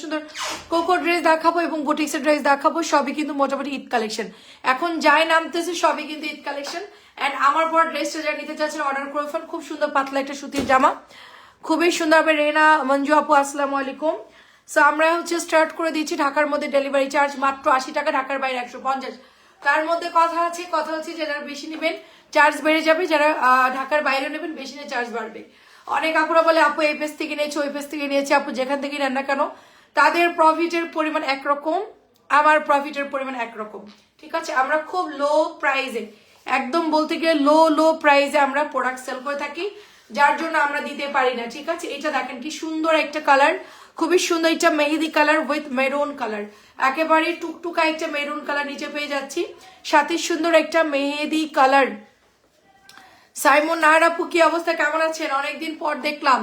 সুন্দর সুন্দর cocoa dress দেখাবো এবং বুটিক্সের ড্রেস দেখাবো, সবই কিন্তু মোটামুটি ঈদ কালেকশন এখন যাই নামতেছে, সবই কিন্তু ঈদ কালেকশন অ্যান্ড আমার পর ড্রেসটা যা নিতে চাচ্ছেন অর্ডার করে ফেল। খুব সুন্দর পাতলা একটা সুতির জামা। খুবই সুন্দর হবে। রেনা, মঞ্জু আপু, আসসালামু আলাইকুম। সো আমরা হচ্ছে স্টার্ট করে দিচ্ছি ঢাকার মধ্যে ডেলিভারি চার্জ মাত্র আশি টাকা, ঢাকার বাইরে একশো পঞ্চাশ। তার মধ্যে কথা আছে, কথা হচ্ছে যারা বেশি নেবেন চার্জ বেড়ে যাবে। যারা ঢাকার বাইরে নেবেন, বেশি নিয়ে চার্জ বাড়বে। অনেক আপুরা বলে, আপু, এই পেজ থেকে নিয়েছে, ওই পেজ থেকে নিয়েছে। আপু, যেখান থেকে নেন না কেন? তাদের প্রফিটের পরিমাণ একরকম আমার প্রফিটের পরিমাণ একরকম। ঠিক আছে? আমরা খুব লো প্রাইসে একদম বলতে গেলে লো লো প্রাইজে আমরা প্রোডাক্ট সেল করে থাকি, যার জন্য আমরা দিতে পারি না। ঠিক আছে? এটা দেখেন কি সুন্দর একটা কালার খুবই সুন্দর এটা mehendi colour with maroon colour একেবারে টুকটুকা একটা মেরুন কালার নিচে পেয়ে যাচ্ছি। সাথে সুন্দর একটা মেহেদি কালার সাইমন, নাহার আপু কি অবস্থা? কেমন আছেন? অনেকদিন পর দেখলাম।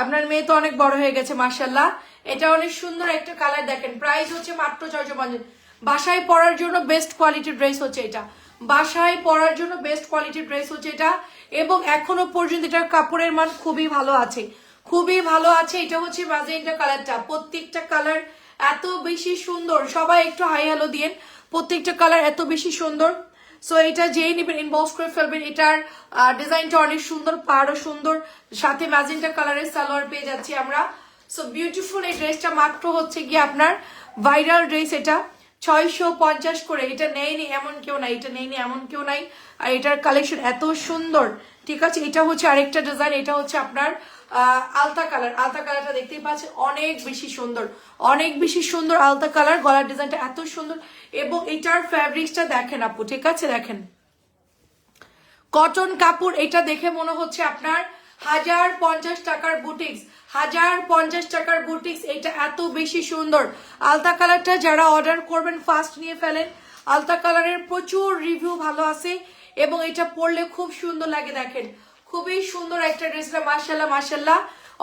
আপনার মেয়ে তো অনেক বড় হয়ে গেছে মার্শাল্লাহ এটা অনেক সুন্দর একটা কালার দেখেন। প্রাইস হচ্ছে মাত্র ছয়শো পঞ্চাশ। বাসায় পরার জন্য বেস্ট কোয়ালিটির ড্রেস হচ্ছে এটা। বাসায় পরার জন্য বেস্ট কোয়ালিটির ড্রেস হচ্ছে এটা। এবং এখনও পর্যন্ত এটার কাপড়ের মান খুবই ভালো আছে। খুবই ভালো আছে, এটা হচ্ছে ম্যাজেন্টা কালারটা প্রত্যেকটা কালার এত বেশি সুন্দর। সবাই একটু হাই হ্যালো দিয়েন। প্রত্যেকটা কালার এত বেশি সুন্দর। সো এটা যেই নেবেন ইনবক্স করে ফেলবেন, এটার ডিজাইনটা অনেক সুন্দর, পাড়ও সুন্দর, সাথে ম্যাজেন্টা কালারের সালোয়ার পেয়ে যাচ্ছি আমরা। সো বিউটিফুল এই ড্রেসটা মাত্র হচ্ছে গিয়ে আপনার ভাইরাল ড্রেস এটা। ছয়শো পঞ্চাশ করে, এটা নেয়নি এমন কেউ নাই, এটা নেয়নি এমন কেউ নাই। আর এটার কালেকশন এত সুন্দর, ঠিক আছে? এটা হচ্ছে আরেকটা ডিজাইন এটা হচ্ছে আপনার আলতা কালার। আলতা কালারটা দেখতেই পাচ্ছেন, অনেক বেশি সুন্দর। অনেক বেশি সুন্দর আলতা কালার, গলার ডিজাইনটা এত সুন্দর। এবং এটার ফ্যাব্রিক্সটা দেখেন আপু, ঠিক আছে? দেখেন। কটন কাপড়, এটা দেখে মনে হচ্ছে আপনার হাজার পঞ্চাশ টাকার বুটিক্স। হাজার পঞ্চাশ টাকার বুটিক্স, এটা এত বেশি সুন্দর। আলতা কালারটা যারা অর্ডার করবেন, ফার্স্ট নিয়ে ফেলেন। আলতা কালারের প্রচুর রিভিউ ভালো আছে এবং এটা পরলে খুব সুন্দর লাগে, দেখেন। খুবই সুন্দর একটা ড্রেসটা মার্শাল্লাহ মার্শাল্লাহ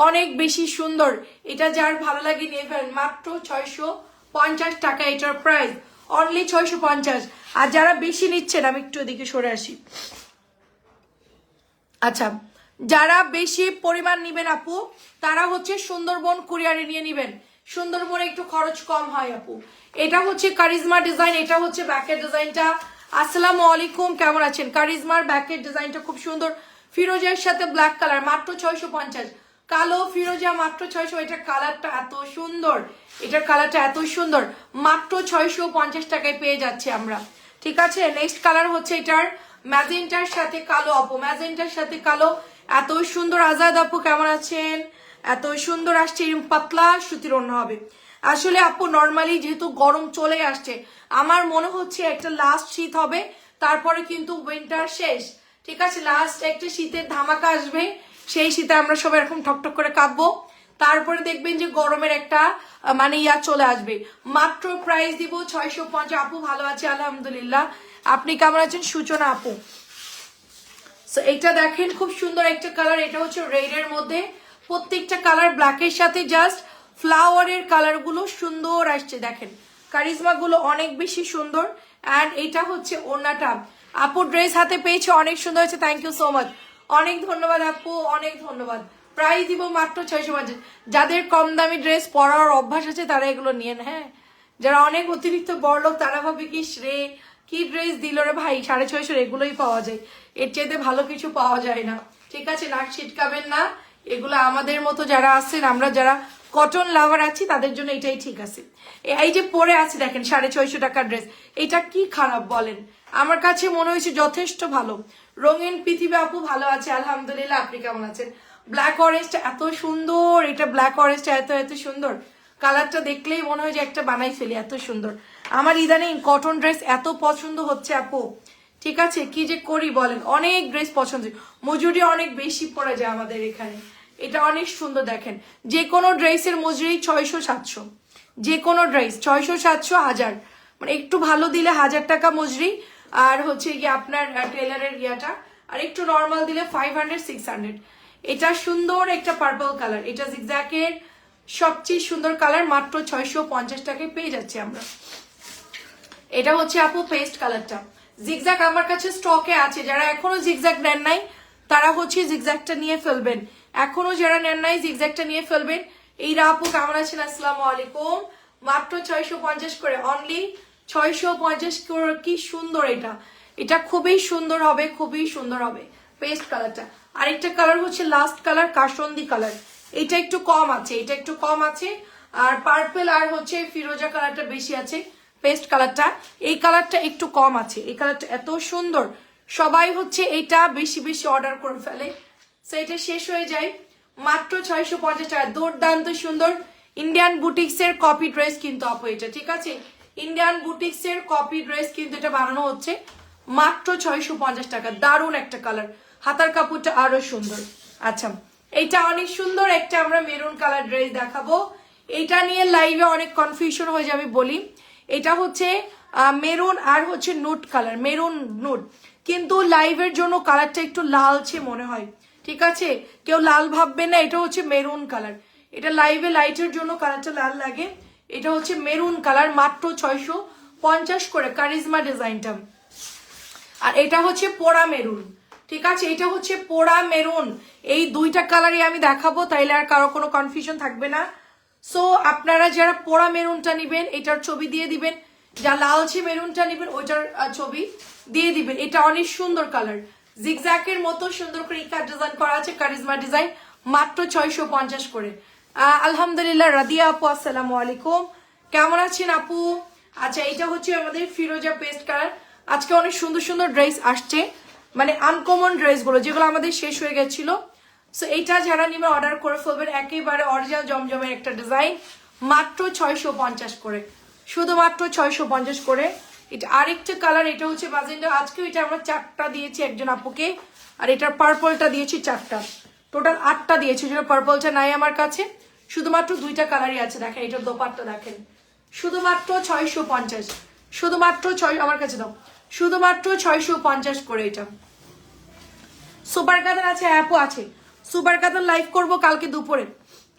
অনেক বেশি সুন্দর। এটা যার ভালো লাগে ফেলেন, মাত্র ছয়শো পঞ্চাশ টাকা এটার প্রাইস অনলি ছয়শো পঞ্চাশ। আর যারা বেশি নিচ্ছেন, আমি একটু এদিকে সরে আসি। আচ্ছা যারা বেশি পরিমাণ নিবেন আপু, তারা হচ্ছে সুন্দরবন কুরিয়ারে নিয়ে নিবেন। সুন্দরবনে একটু খরচ কম হয় আপু। এটা হচ্ছে কারিজমা ডিজাইন, এটা হচ্ছে ব্যাকের ডিজাইনটা। আসসালামু আলাইকুম, কেমন আছেন? কারিজমার ব্যাকের ডিজাইনটা খুব সুন্দর। ফিরোজের সাথে ব্ল্যাক কালার মাত্র ছয়শো পঞ্চাশ। কালো ফিরোজা, মাত্র ছয়শো। এটার কালারটা এত সুন্দর। এটার কালারটা এত সুন্দর। মাত্র ছয়শো পঞ্চাশ টাকায় পেয়ে যাচ্ছে আমরা। ঠিক আছে? নেক্সট কালার হচ্ছে এটার ম্যাজেন্টার সাথে কালো আপু ম্যাজেন্টার সাথে কালো। এত সুন্দর আজাদ আপু, কেমন আছেন? এত সুন্দর আসছে পাতলা সুতির অন্য হবে। আসলে আপু নর্মালি যেহেতু গরম চলে আসছে, আমার মনে হচ্ছে একটা লাস্ট শীত হবে, তারপরে কিন্তু উইন্টার শেষ। ঠিক আছে লাস্ট একটা শীতের ধামাকা আসবে। সেই শীতে আমরা সবাই এরকম ঠকঠক করে কাঁপবো তারপরে দেখবেন যে গরমের একটা মানে ইয়া চলে আসবে। মাত্র প্রাইস দিব ছয়শো পঞ্চাশ। আপু ভালো আছে, আলহামদুলিল্লাহ। আপনি কেমন আছেন? সূচনা আপু। এটা দেখেন, খুব সুন্দর একটা কালার এটা হচ্ছে রেডের মধ্যে। প্রত্যেকটা কালার ব্ল্যাকের সাথে জাস্ট ফ্লাওয়ারের কালারগুলো সুন্দর আসছে, দেখেন। কারিজমা গুলো অনেক বেশি সুন্দর। অ্যান্ড এটা হচ্ছে ওনাটা আপু ড্রেস হাতে পেয়েছে, অনেক সুন্দর হয়েছে থ্যাংক ইউ সো মাচ অনেক ধন্যবাদ আপু, অনেক ধন্যবাদ। প্রাইস দিব মাত্র ছয়শো পঞ্চাশ। যাদের কম দামি ড্রেস পরার অভ্যাস আছে, তারা এগুলো নিয়েন হ্যাঁ? যারা অনেক অতিরিক্ত বড় লোক, তারা ভাবে কি, রে, কি ড্রেস দিল রে ভাই? সাড়ে ছয়শোর এগুলোই পাওয়া যায়। এর চাইতে ভালো কিছু পাওয়া যায় না। ঠিক আছে, নাক ছিটকাবেন না। এগুলো আমাদের মতো যারা আছেন, আমরা যারা কটন লাভার আছি, তাদের জন্য এটাই ঠিক আছে। এই যে পরে আছে দেখেন, সাড়ে ছয়শো টাকার ড্রেস এটা কি খারাপ বলেন? আমার কাছে মনে হয়েছে যথেষ্ট ভালো। রঙিন পৃথিবী আপু ভালো আছে, আলহামদুলিল্লাহ, আপনি কেমন আছেন? ব্ল্যাক অরেঞ্জটা এত সুন্দর, এটা ব্ল্যাক অরেঞ্জটা এত এত সুন্দর। কালারটা দেখলেই মনে হয় যে একটা বানাই ফেলি, এত সুন্দর। আমার ইদানিং কটন ড্রেস এত পছন্দ হচ্ছে আপু। ঠিক আছে, কি যে করি বলেন? অনেক ড্রেস পছন্দ। মজুরি অনেক বেশি পড়ে যায় আমাদের এখানে। এটা অনেক সুন্দর দেখেন। যে কোনো ড্রেসের মজুরি ছয়শো, সাতশো। যে কোনো ড্রেস ছয়শো, সাতশো, হাজার। মানে একটু ভালো দিলে হাজার টাকা মজুরি, আর হচ্ছে গিয়ে আপনার টেলারের ইয়াটা, আর একটু নর্মাল দিলে ফাইভ হান্ড্রেড সিক্স হান্ড্রেড এটা সুন্দর একটা পার্পল কালার এটা জিগজ্যাকের সবচেয়ে সুন্দর কালার মাত্র ছয়শো পঞ্চাশ টাকায় পেয়ে যাচ্ছি আমরা। এটা হচ্ছে আপু পেস্ট কালারটা জিগজ্যাক আমার কাছে স্টকে আছে। যারা এখনও জিগজ্যাক নেন নাই, তারা হচ্ছে জিগজ্যাকটা নিয়ে ফেলবেন। এখনও যারা নেন নাই জিগজ্যাকটা নিয়ে ফেলবেন। এই রাপু কেমন আছেন? আসসালামু আলাইকুম। মাত্র ছয়শো পঞ্চাশ করে অনলি ছয়শো পঞ্চাশ করে, কি সুন্দর এটা। এটা খুবই সুন্দর হবে, খুবই সুন্দর হবে পেস্ট কালারটা আরেকটা কালার হচ্ছে লাস্ট কালার কাসন্দি কালার এটা একটু কম আছে, এটা একটু কম আছে। আর পার্পল আর হচ্ছে ফিরোজা কালারটা বেশি আছে পেস্ট কালারটা এই কালারটা একটু কম আছে, এই কালারটা এত সুন্দর। সবাই হচ্ছে এটা বেশি বেশি অর্ডার করে ফেলে। সো এটা শেষ হয়ে যায়। মাত্র ছয়শো পঞ্চাশ টাকা। দুর্দান্ত সুন্দর ইন্ডিয়ান বুটিক্স এর কপি ড্রেস কিন্তু আপু এটা, ঠিক আছে? ইন্ডিয়ান বুটিক্স এর কপি ড্রেস কিন্তু এটা বানানো হচ্ছে। মাত্র ছয়শো পঞ্চাশ টাকা। দারুণ একটা কালার হাতার কাপড়টা আরও সুন্দর। আচ্ছা এটা অনেক সুন্দর একটা আমরা মেরুন কালার ড্রেস দেখাবো। এটা নিয়ে লাইভে অনেক কনফিউশন হয়ে যাবে বলি। এটা হচ্ছে মেরুন আর হচ্ছে নুট কালার মেরুন নুট কিন্তু লাইভের জন্য কালারটা একটু লালছে মনে হয়। ঠিক আছে? কেউ লাল ভাববে না, এটা হচ্ছে মেরুন কালার এটা লাইভে লাইটের জন্য কালারটা লাল লাগে। এটা হচ্ছে মেরুন কালার মাত্র ছয়শো পঞ্চাশ করে কারিজমা ডিজাইনটা আর এটা হচ্ছে পোড়া মেরুন ঠিক আছে? এটা হচ্ছে পোড়া মেরুন এই দুইটা কালারই আমি দেখাবো, তাইলে আর কারও কোনো কনফিউশন থাকবে না। সো আপনারা যারা পোড়া মেরুনটা নিবেন, এটার ছবি দিয়ে দিবেন। যা লালচে মেরুনটা নিবেন, ওইটার ছবি দিয়ে দিবেন। এটা অনেক সুন্দর কালার জিগজ্যাকের মতো সুন্দর করে ইকার ডিজাইন করা আছে, কারিজমা ডিজাইন, মাত্র ছয়শো পঞ্চাশ করে। আলহামদুলিল্লাহ, রাদিয়া আপু, আসসালামু আলাইকুম। কেমন আছেন আপু? আচ্ছা এটা হচ্ছে আমাদের ফিরোজা পেস্ট কালার আজকে অনেক সুন্দর সুন্দর ড্রেস আসছে। মানে আনকমন ড্রেসগুলো যেগুলো আমাদের শেষ হয়ে গেছিল। সো এইটা যারা নিবে অর্ডার করে ফেলবেন, একেবারে অরিজিনাল জমজমের একটা ডিজাইন মাত্র ছয়শো পঞ্চাশ করে। শুধুমাত্র ছয়শো পঞ্চাশ করে। এটা আরেকটা কালার এটা হচ্ছে বাজেন্ডা আজকে এটা আমরা চারটা দিয়েছি একজন আপুকে, আর এটার পার্পলটা দিয়েছি চারটা। টোটাল আটটা দিয়েছি যেটা পার্পলটা নাই আমার কাছে। শুধুমাত্র দুইটা কালারই আছে, দেখেন, এটার দোপারটা দেখেন। শুধুমাত্র ছয়শো পঞ্চাশ, শুধুমাত্র ছয়, আমার কাছে দাও। শুধুমাত্র ছয়শো পঞ্চাশ করে এটা। সুপার কাতান আছে অ্যাপও আছে। সুপার কাতান লাইভ করব কালকে দুপুরে।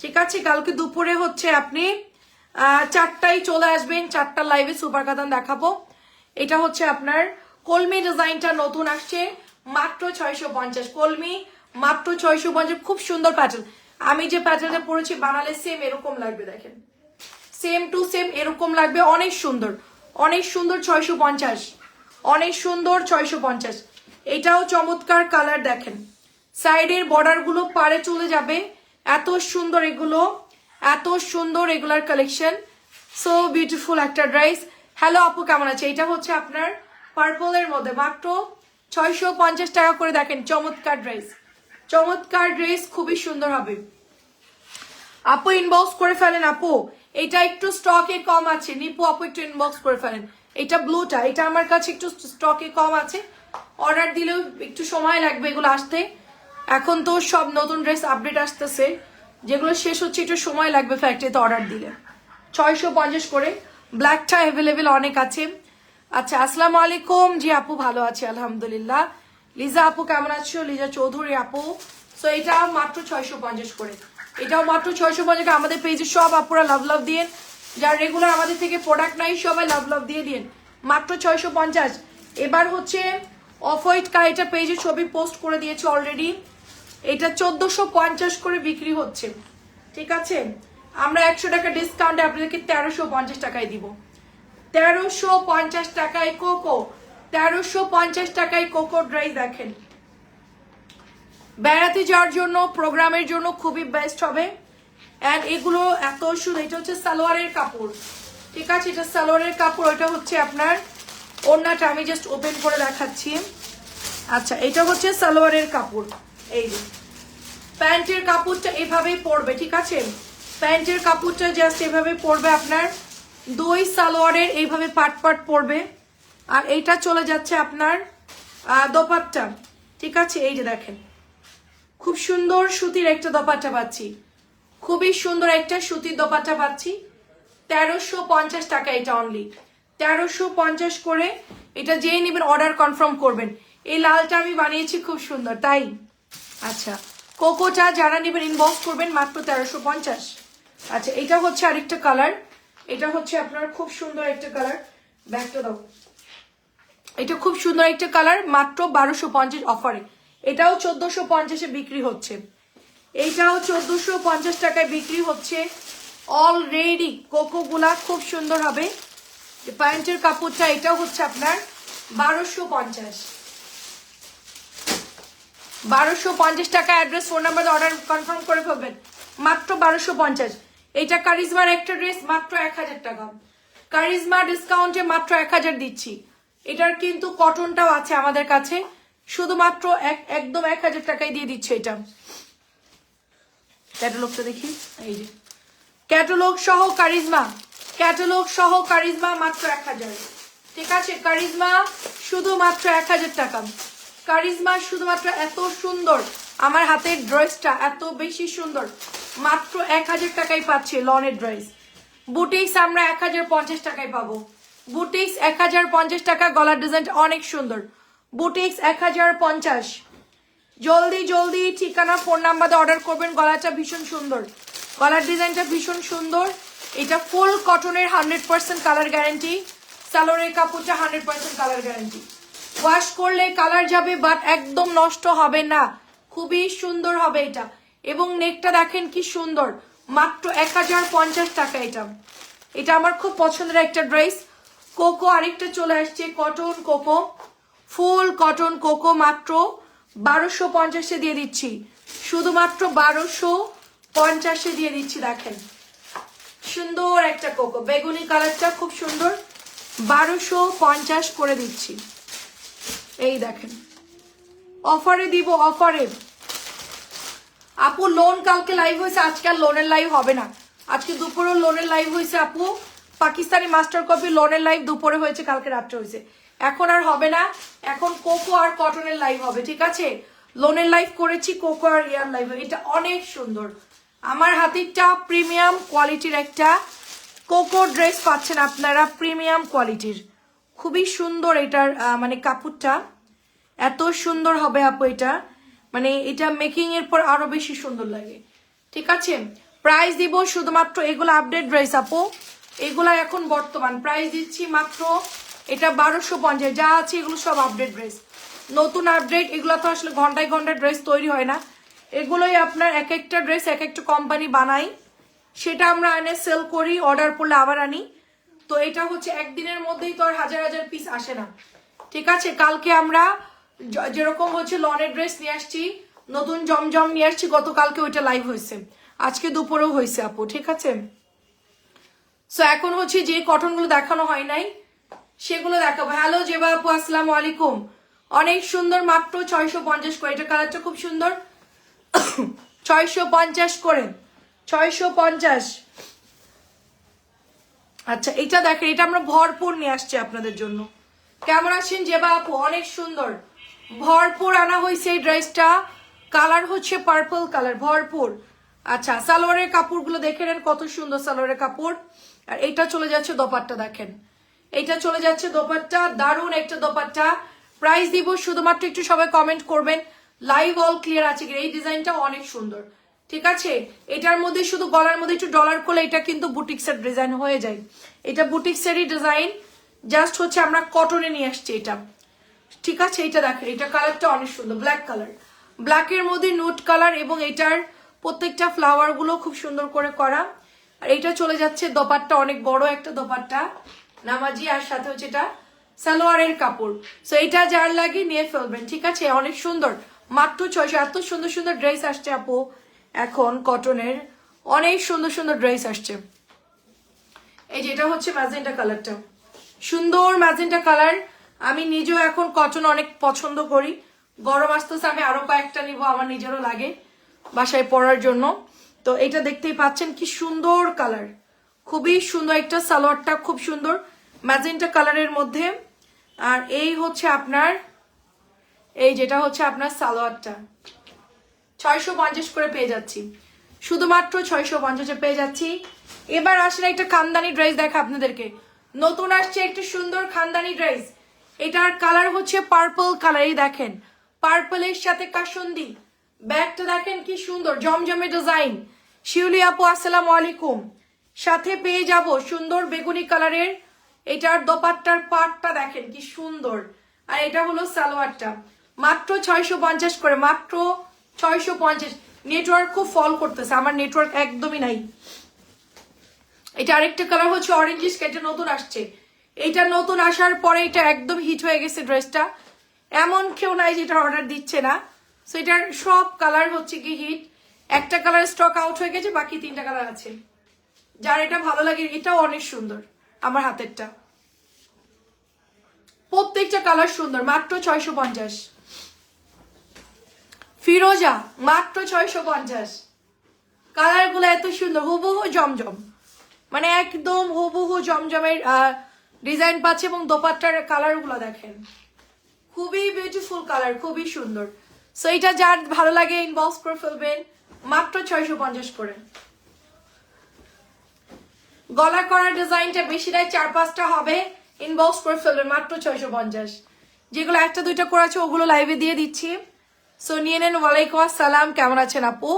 ঠিক আছে, কালকে দুপুরে হচ্ছে আপনি চারটায় চলে আসবেন, চারটার লাইভে সুপার কাতান দেখাবো। এটা হচ্ছে আপনার কলমি ডিজাইনটা নতুন আসছে, মাত্র ছয়শো পঞ্চাশ। কলমি, মাত্র ছয়শো পঞ্চাশ, খুব সুন্দর প্যাটার্ন আমি যে প্যাটার্নটা পরেছি বানালে সেম এরকম লাগবে, দেখেন। সেম টু সেম এরকম লাগবে, অনেক সুন্দর। অনেক সুন্দর ছয়শো পঞ্চাশ। অনেক সুন্দর ছয়শো পঞ্চাশ। এটাও চমৎকার কালার দেখেন। সাইডের বর্ডারগুলো পারে চলে যাবে। এত সুন্দর এগুলো, এত সুন্দর এগুলার কালেকশন সো বিউটিফুল একটা ড্রেস হ্যালো আপু, কেমন আছে? এটা হচ্ছে আপনার পার্পলের মধ্যে মাত্র ছয়শো পঞ্চাশ টাকা করে দেখেন, চমৎকার ড্রেস চমৎকার ড্রেস খুবই সুন্দর হবে। আপু ইনবক্স করে ফেলেন, আপু। এটা একটু স্টকে কম আছে। নিপু, আপু, একটু ইনবক্স করে ফেলেন। এটা ব্লুটা এটা আমার কাছে একটু স্টকে কম আছে। অর্ডার দিলেও একটু সময় লাগবে এগুলো আসতে। এখন তো সব নতুন ড্রেস আপডেট আসতেছে। যেগুলো শেষ হচ্ছে, একটু সময় লাগবে ফ্যাক্টরিতে অর্ডার দিলে। ছয়শো পঞ্চাশ করে ব্ল্যাকটা অ্যাভেলেবেল অনেক আছে। আচ্ছা আসসালামু আলাইকুম। জি আপু, ভালো আছে, আলহামদুলিল্লাহ। লিজা আপু, কেমন আছো? লিজা চৌধুরী আপু। সো এটা মাত্র ছয়শো পঞ্চাশ করে। এটাও মাত্র ছয়শো পঞ্চাশ আমাদের পেজে সব আপুরা লাভ লাভ দিয়ে যারা রেগুলার আমাদের থেকে প্রোডাক্ট নাই, সবাই লাভ লাভ দিয়ে দিন মাত্র ছয়শো পঞ্চাশ। এবার হচ্ছে অফ হোয়াইট এটা পেজে ছবি পোস্ট করে দিয়েছে অলরেডি এটা চোদ্দশো পঞ্চাশ করে বিক্রি হচ্ছে। ঠিক আছে? আমরা একশো টাকা ডিসকাউন্টে আপনাদেরকে তেরোশো পঞ্চাশ টাকায় দিব। তেরোশো পঞ্চাশ টাকায় কোকো তেরোশো পঞ্চাশ টাকায় কোকো ড্রাই দেখেন। বেড়াতে যাওয়ার জন্য, প্রোগ্রামের জন্য খুবই বেস্ট হবে। অ্যান্ড এগুলো এত সুন্দর, এটা হচ্ছে সালোয়ারের কাপড়। ঠিক আছে, এটা সালোয়ারের কাপড়, ওইটা হচ্ছে আপনার ওড়নাটা, আমি জাস্ট ওপেন করে দেখাচ্ছি। আচ্ছা এটা হচ্ছে সালোয়ারের কাপড়। এই প্যান্টের কাপড়টা এভাবেই পরবে, ঠিক আছে? প্যান্টের কাপড়টা জাস্ট এভাবে পরবে আপনার। দই, সালোয়ারের এইভাবে পাট পাট পরবে। আর এইটা চলে যাচ্ছে আপনার দোপাট্টা। ঠিক আছে? এই যে দেখেন। খুব সুন্দর সুতির একটা দোপাট্টা পাচ্ছি। খুবই সুন্দর একটা সুতির দোপাট্টা পাচ্ছি। তেরোশো পঞ্চাশ টাকা এটা অনলি তেরোশো পঞ্চাশ করে এটা যেই নেবেন অর্ডার কনফার্ম করবেন। এই লালটা আমি বানিয়েছি খুব সুন্দর, তাই? আচ্ছা কোকোটা যারা নেবেন ইনবক্স করবেন মাত্র তেরোশো পঞ্চাশ। আচ্ছা এটা হচ্ছে আরেকটা কালার এটা হচ্ছে আপনার খুব সুন্দর একটা কালার ব্যাগটা দাও এটা খুব সুন্দর একটা কালার মাত্র বারোশো পঞ্চাশ অফারে এটাও চোদ্দশো পঞ্চাশে বিক্রি হচ্ছে। এইটাও চোদ্দোশো পঞ্চাশ টাকায় বিক্রি হচ্ছে। অলরেডি কোকোগুলা খুব সুন্দর হবে। প্যান্টের কাপড়টা, এটাও হচ্ছে আপনার বারোশো পঞ্চাশ। বারোশো পঞ্চাশ টাকা address phone number order confirm করে ফেলবেন। মাত্র বারোশো পঞ্চাশ। এইটা কারিজমার একটা ড্রেস মাত্র এক হাজার টাকা। কারিজমা ডিসকাউন্টে মাত্র এক হাজার দিচ্ছি। এটার কিন্তু কটনটাও আছে আমাদের কাছে। শুধুমাত্র এক, একদম এক হাজার টাকায় দিয়ে দিচ্ছে এটা। ক্যাটালগটা দেখি। এই যে। ক্যাটালগ সহ কারিজমা। ক্যাটালগ সহ কারিজমা মাত্র এক হাজার। ঠিক আছে? কারিজমা শুধুমাত্র এক হাজার টাকা। কারিজমা শুধুমাত্র এত সুন্দর। আমার হাতের ড্রেসটা এত বেশি সুন্দর। মাত্র এক হাজার টাকায় পাচ্ছি লনের ড্রেস। বুটিক্স আমরা এক হাজার পঞ্চাশ টাকায় পাবো। বুটিক্স এক হাজার পঞ্চাশ টাকা, গলার ডিজাইনটা অনেক সুন্দর। বুটিক্স এক হাজার পঞ্চাশ। জলদি জলদি ঠিকানা, ফোন নাম্বার অর্ডার করবেন। গলাটা ভীষণ সুন্দর। গলার ডিজাইনটা ভীষণ সুন্দর। এটা ফুল কটনের হান্ড্রেড পার্সেন্ট কালার গ্যারান্টি সালোয়ারের কাপড়টা hundred percent colour guarantee wash করলে কালার যাবে বাট একদম নষ্ট হবে না। খুবই সুন্দর হবে এটা। এবং নেকটা দেখেন কি সুন্দর। মাত্র এক হাজার পঞ্চাশ টাকা এটা। এটা আমার খুব পছন্দের একটা ড্রেস। কোকো আরেকটা চলে আসছে, cotton coco. Full cotton coco মাত্র বারোশো পঞ্চাশে দিয়ে দিচ্ছি। শুধুমাত্র বারোশো পঞ্চাশে দিয়ে দিচ্ছি, দেখেন। সুন্দর একটা কোকো। বেগুনি কালারটা খুব সুন্দর। বারোশো পঞ্চাশ করে দিচ্ছি। এই দেখেন। অফারে দিব, অফারে। আপু লোন কালকে লাইভ হয়েছে, আজকে আর লোনের লাইভ হবে না। আজকে দুপুরেও লোনের লাইভ হয়েছে, আপু। পাকিস্তানি মাস্টার কপি লোনের লাইভ দুপুরে হয়েছে, কালকে রাত্রে হয়েছে। এখন আর হবে না, এখন কোকো আর কটনের লাইভ হবে, ঠিক আছে? লোনের লাইভ করেছি কোকো আর ইয়ার লাইভ এটা অনেক সুন্দর। আমার হাতিরটা প্রিমিয়াম কোয়ালিটির একটা কোকো ড্রেস পাচ্ছেন আপনারা প্রিমিয়াম কোয়ালিটির খুবই সুন্দর এটার মানে কাপড়টা। এত সুন্দর হবে আপু এটা। মানে এটা মেকিং এর পর আরও বেশি সুন্দর লাগে। ঠিক আছে? প্রাইস দিব শুধুমাত্র এগুলো আপডেট ড্রেস আপু। এগুলা এখন বর্তমান প্রাইস দিচ্ছি মাত্র এটা বারোশো পঞ্চাশ। যা আছে এগুলো সব আপডেট ড্রেস নতুন আপডেট এগুলো তো আসলে ঘন্টায় ঘন্টায় ড্রেস তৈরি হয় না। এগুলোই আপনার এক একটা ড্রেস এক একটা কোম্পানি বানাই সেটা আমরা এনে সেল করি অর্ডার করলে আবার আনি। তো এটা হচ্ছে একদিনের মধ্যেই তো আর হাজার হাজার পিস আসে না। ঠিক আছে? কালকে আমরা যেরকম হচ্ছে লনের ড্রেস নিয়ে আসছি, নতুন জমজম নিয়ে আসছি, গতকালকে ওইটা লাইভ হয়েছে। আজকে দুপুরেও হয়েছে আপু, ঠিক আছে? সো এখন হচ্ছে যে কটনগুলো দেখানো হয় নাই, সেগুলো দেখাবো। হ্যালো জেবা আপু, আসসালামু আলাইকুম। অনেক সুন্দর, মাত্র ছয়শো পঞ্চাশ করে। এটা কালারটা খুব সুন্দর। ছয়শো পঞ্চাশ করে। ছয়শো পঞ্চাশ। আচ্ছা এটা দেখেন, এটা আমরা ভরপুর নিয়ে আসছি আপনাদের জন্য। কেমন আছেন জেবা আপু? অনেক সুন্দর। ভরপুর আনা হয়েছে এই ড্রেসটা। কালার হচ্ছে পার্পল কালার, ভরপুর। আচ্ছা সালোয়ারের কাপড়গুলো দেখে নেন, কত সুন্দর সালোয়ারের কাপড়। আর এইটা চলে যাচ্ছে দোপাট্টা, দেখেন। এইটা চলে যাচ্ছে দোপাট্টা, দারুণ একটা দোপাট্টা। প্রাইস দিব শুধুমাত্র একটু সবাই কমেন্ট করবেন। লাইভ অল ক্লিয়ার আছে। এই ডিজাইনটা অনেক সুন্দর। ঠিক আছে? এটার মধ্যে শুধু গলার মধ্যে একটু ডলার করলে এটা কিন্তু বুটিক্সের ডিজাইন হয়ে যায়। এটা বুটিক্সেরই ডিজাইন জাস্ট হচ্ছে আমরা কটনে নিয়ে আসছি এটা। ঠিক আছে এটা দেখেন এটা কালারটা অনেক সুন্দর ব্ল্যাক কালার ব্ল্যাকের মধ্যে নোট কালার এবং এটার প্রত্যেকটা ফ্লাওয়ারগুলো খুব সুন্দর করে করা। আর এটা চলে যাচ্ছে, দোপাট্টা অনেক বড় একটা দোপাট্টা, নামাজি, আর সাথে হচ্ছে এটা সালোয়ারের কাপড়। সো এটা যার লাগে নিয়ে ফেলবেন, ঠিক আছে? অনেক সুন্দর। মাত্র ছয়শো, এত সুন্দর সুন্দর ড্রেস আসছে আপু। এখন কটনের অনেক সুন্দর সুন্দর ড্রেস আসছে। এই যেটা হচ্ছে ম্যাজেন্টা কালারটা সুন্দর ম্যাজেন্টা কালার আমি নিজেও এখন কটন অনেক পছন্দ করি। গরম আসতেছে, আমি আরও কয়েকটা নিব, আমার নিজেরও লাগে বাসায় পরার জন্য। তো এটা দেখতেই পাচ্ছেন কি সুন্দর কালার। খুবই সুন্দর একটা সালোয়ারটা, খুব সুন্দর। ম্যাজেন্টা কালারের মধ্যে। আর এই হচ্ছে আপনার, এই যেটা হচ্ছে আপনার সালোয়ারটা। ছয়শো পঞ্চাশ করে পেয়ে যাচ্ছি। শুধুমাত্র ছয়শো পঞ্চাশে পেয়ে যাচ্ছি। এবার আসলে একটা খানদানি ড্রেস দেখা আপনাদেরকে। নতুন আসছে একটা সুন্দর খানদানি ড্রেস এটার কালার হচ্ছে পার্পল কালারই দেখেন। পার্পলের সাথে কাসন্দি। ব্যাগটা দেখেন কি সুন্দর, জমজমে ডিজাইন। শিউলি আপু, আসসালামু আলাইকুম। সাথে পেয়ে যাব সুন্দর বেগুনি কালারের। এটার দোপাট্টার পাটটা দেখেন কি সুন্দর। আর এটা হলো সালোয়ারটা। মাত্র ছয়শো পঞ্চাশ করে, মাত্র ছয়শো পঞ্চাশ। নেটওয়ার্ক খুব ফল করতেছে, আমার নেটওয়ার্ক একদমই নাই। এটা আরেকটা কালার হচ্ছে অরেঞ্জিস এটা নতুন আসছে। এটা নতুন আসার পরে এটা একদম হিট হয়ে গেছে ড্রেসটা এমন কেউ নাই যেটা অর্ডার দিচ্ছে না। সো এটার সব কালার হচ্ছে কি হিট একটা কালার স্টক আউট হয়ে গেছে, বাকি তিনটা কালার আছে। যার এটা ভালো লাগে, এটাও অনেক সুন্দর, আমার হাতেরটা। প্রত্যেকটা কালার সুন্দর, মাত্র ছয়শো পঞ্চাশ। ফিরোজা, মাত্র ছয়শো পঞ্চাশ। কালারগুলো এত সুন্দর, হুবহু জমজম। মানে একদম হুবহু জমজমের ডিজাইন পাচ্ছে এবং দোপাট্টার কালারগুলো দেখেন। খুবই বিউটিফুল কালার খুবই সুন্দর। সো এটা যার ভালো লাগে ইনবক্স করে ফেলবেন। মাত্র ছয়শো পঞ্চাশ করে। গলা করার ডিজাইনটা বেশি নাই চার পাঁচটা হবে। ইনবক্স করে ফেলবেন, মাত্র ছয়শো পঞ্চাশ। যেগুলো একটা, দুইটা করেছে ওগুলো লাইভে দিয়ে দিচ্ছি। সো নিয়ে নেন, ওয়ালাইকুম আসসালাম, কেমন আছেন আপু?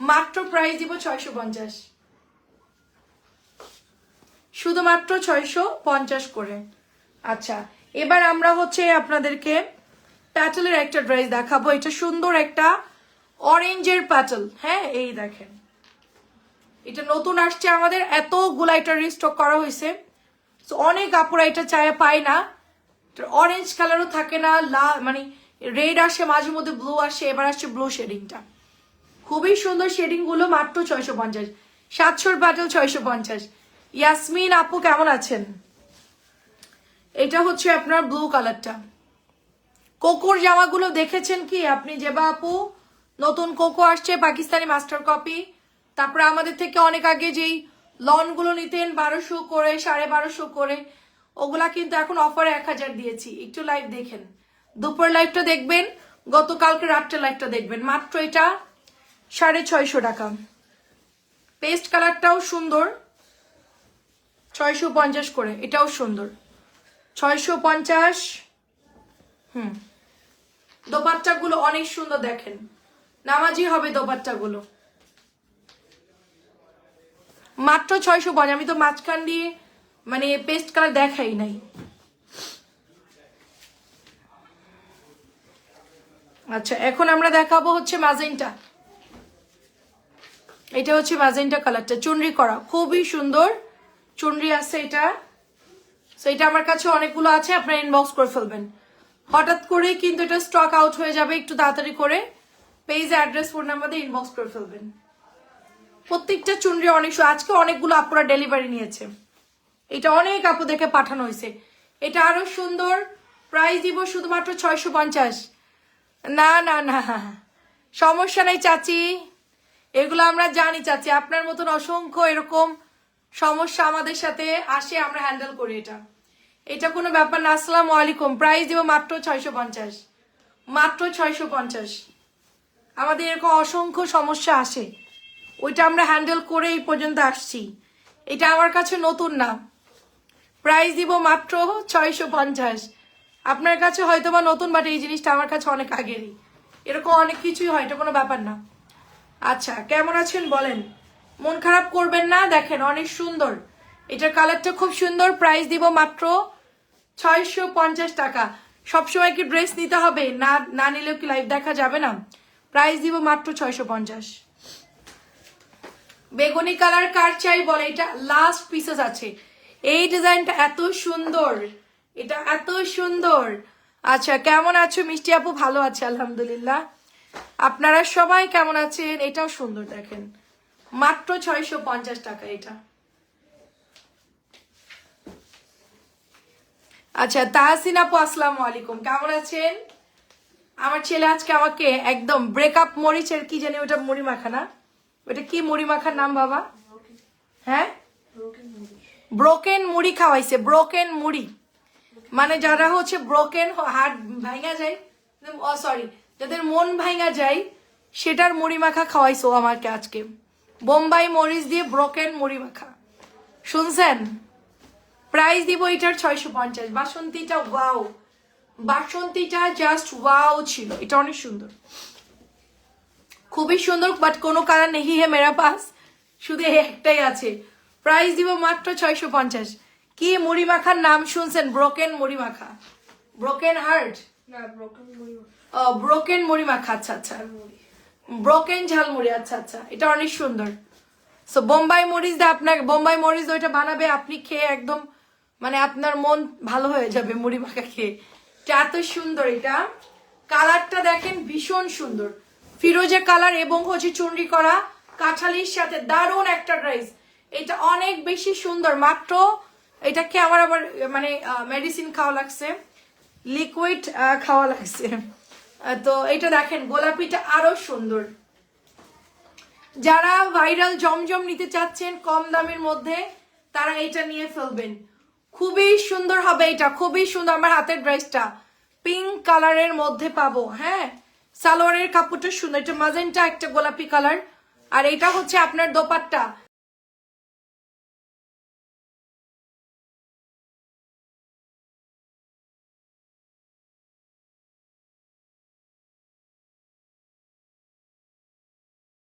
মাত্র প্রাইস দিব ছয়শো পঞ্চাশ। শুধুমাত্র ছয়শো পঞ্চাশ করে। আচ্ছা এবার আমরা হচ্ছে আপনাদেরকে প্যাটেলের একটা ড্রেস দেখাবো। এটা সুন্দর একটা অরেঞ্জের প্যাটেল। হ্যাঁ এই দেখেন। এটা নতুন আসছে আমাদের। এতগুলা এটা রিস্টক করা হয়েছে। অনেক আপুরা এটা চায়, পায় না। অরেঞ্জ কালারও থাকে না, লা মানে রেড আসে, মাঝে মধ্যে ব্লু আসে, এবার আসছে ব্লু শেডিংটা খুবই সুন্দর শেডিংগুলো মাত্র ছয়শো পঞ্চাশ। সাতশোর প্যাটেল ছয়শো পঞ্চাশ। ইয়াসমিন আপু কেমন আছেন? এটা হচ্ছে আপনার ব্লু কালারটা কোকোর জামাগুলো দেখেছেন কি আপনি যেবা আপু? নতুন কোকো আসছে, পাকিস্তানি মাস্টার কপি তারপরে আমাদের থেকে অনেক আগে যেই লনগুলো নিতেন, বারোশো করে, সাড়ে বারোশো করে, ওগুলা কিন্তু এখন অফারে এক হাজার দিয়েছি। একটু লাইভ দেখেন। দুপুর লাইভটা দেখবেন, গতকালকে রাত্রে লাইভটা দেখবেন। মাত্র এটা সাড়ে ছয়শো টাকা। পেস্ট কালারটাও সুন্দর। ছয়শো পঞ্চাশ করে, এটাও সুন্দর। ছয়শো পঞ্চাশ, হুম। দোপাট্টাগুলো অনেক সুন্দর দেখেন। নামাজি হবে দোপাট্টাগুলো। মাত্র ছয়শো পঞ্চাশ, আমি তো মাঝখান দিয়ে মানে পেস্ট কালার দেখাই নাই। আচ্ছা এখন আমরা দেখাবো হচ্ছে ম্যাজেন্টা এটা হচ্ছে ম্যাজেন্টা কালারটা চুনরি করা, খুবই সুন্দর। চুনরি আছে এটা। সো এটা আমার কাছে অনেকগুলো আছে, আপনারা ইনবক্স করে ফেলবেন। হঠাৎ করে কিন্তু এটা স্টক আউট হয়ে যাবে, একটু তাড়াতাড়ি করে। পেজ অ্যাড্রেস ফোন নাম্বার দিয়ে ইনবক্স করে ফেলবেন। প্রত্যেকটা চুনরি অনেক আজকে অনেকগুলো আপুরা ডেলিভারি নিয়েছে। এটা অনেক আপুদেরকে পাঠানো হয়েছে। এটা আরও সুন্দর। প্রাইস দিব শুধুমাত্র ছয়শো পঞ্চাশ। না না না। সমস্যা নেই, চাচি। এগুলো আমরা জানি, চাচি। আপনার মতন অসংখ্য এরকম সমস্যা আমাদের সাথে আসে, আমরা হ্যান্ডেল করি এটা। এটা কোনো ব্যাপার না, আসসালামু আলাইকুম। প্রাইস দিব মাত্র ছয়শো পঞ্চাশ। মাত্র ছয়শো পঞ্চাশ। আমাদের এরকম অসংখ্য সমস্যা আসে। ওইটা আমরা হ্যান্ডেল করে এই পর্যন্ত আসছি। এটা আমার কাছে নতুন না। প্রাইস দিব মাত্র ছয়শো পঞ্চাশ। আপনার কাছে হয়তো বা নতুন বাট এই জিনিসটা আমার কাছে অনেক আগেরই। এরকম অনেক কিছুই হয়, এটা কোনো ব্যাপার না। আচ্ছা কেমন আছেন বলেন? মন খারাপ করবেন না, দেখেন অনেক সুন্দর। এটার কালারটা খুব সুন্দর প্রাইস দিব মাত্র ছয়শো পঞ্চাশ টাকা। সবসময় কি ড্রেস নিতে হবে? না না নিলেও কি লাইভ দেখা যাবে না? প্রাইস দিব মাত্র ছয়শো পঞ্চাশ। বেগুনি কালার কার চাই বলে? এটা লাস্ট পিসেস আছে। এই ডিজাইনটা এত সুন্দর। এটা এত সুন্দর। আচ্ছা কেমন আছো মিষ্টি আপু? ভালো আছে, আলহামদুলিল্লাহ। আপনারা সবাই কেমন আছেন? এটাও সুন্দর, দেখেন। মাত্র ছয়শো পঞ্চাশ টাকা এটা। আচ্ছা তাহসিন আপু, আসসালামু আলাইকুম। কেমন আছেন? আমার ছেলে আজকে আমাকে একদম ব্রেক ব্রেকআপ মরিচের কি জানি ওটা মুড়ি মাখা না। ওটা কি মুড়ি মাখার নাম বাবা? হ্যাঁ? ব্রোকেন মুড়ি খাওয়াইছে ব্রোকেন মুড়ি। মানে যারা হচ্ছে ব্রোকেন হার্ট ভাঙা যায়, ও সরি যাদের মন ভাঙা যায়, সেটার মুড়ি মাখা খাওয়াইছো আমাকে আজকে। বোম্বাই মরিচ দিয়ে ব্রোকেন মুড়ি মাখা। শুনছেন? প্রাইস দিব এটার ছয়শো পঞ্চাশ। বাসন্তীটা ওয়াও বাসন্তীটা জাস্ট ওয়াও ছিল। এটা অনেক সুন্দর। খুবই সুন্দর বাট কোনো কালার নেই। হে মেরা পাস। শুধু একটাই আছে। প্রাইস দিব মাত্র ছয়শো পঞ্চাশ। কি মুড়ি মাখার নাম শুনছেন? ব্রোকেন মুড়ি মাখা। ব্রোকেন হার্ট না ব্রোকেন মুড়ি ব্রোকেন মুড়ি মাখা। আচ্ছা আচ্ছা। ব্রোকেন ঝালমুড়ি আচ্ছা আচ্ছা এটা অনেক সুন্দর। সো বোম্বাই মরিচ দিয়ে আপনাকে বোম্বাই মরিচ ওইটা বানাবে, আপনি খেয়ে একদম মানে আপনার মন ভালো হয়ে যাবে মুড়ি মাখা খেয়ে। এটা এত সুন্দর এটা। কালারটা দেখেন ভীষণ সুন্দর। ফিরোজে কালার এবং হচ্ছে চুনরি করা, কাঁঠালির সাথে দারুণ একটা ড্রেস এটা অনেক বেশি সুন্দর, মাত্র এটাকে আমার আবার মানে মেডিসিন খাওয়া লাগছে। লিকুইড খাওয়া লাগছে। তো এটা দেখেন, গোলাপিটা আরও সুন্দর। যারা ভাইরাল জমজম নিতে চাচ্ছেন কম দামের মধ্যে, তারা এটা নিয়ে ফেলবেন। খুবই সুন্দর হবে এটা খুবই সুন্দর আমার হাতের ড্রেসটা। পিঙ্ক কালারের মধ্যে পাবো হ্যাঁ? সালোয়ারের কাপড়টা সুন্দর, এটা মাজেন্টা একটা গোলাপি কালার। আর এটা হচ্ছে আপনার দোপাট্টা।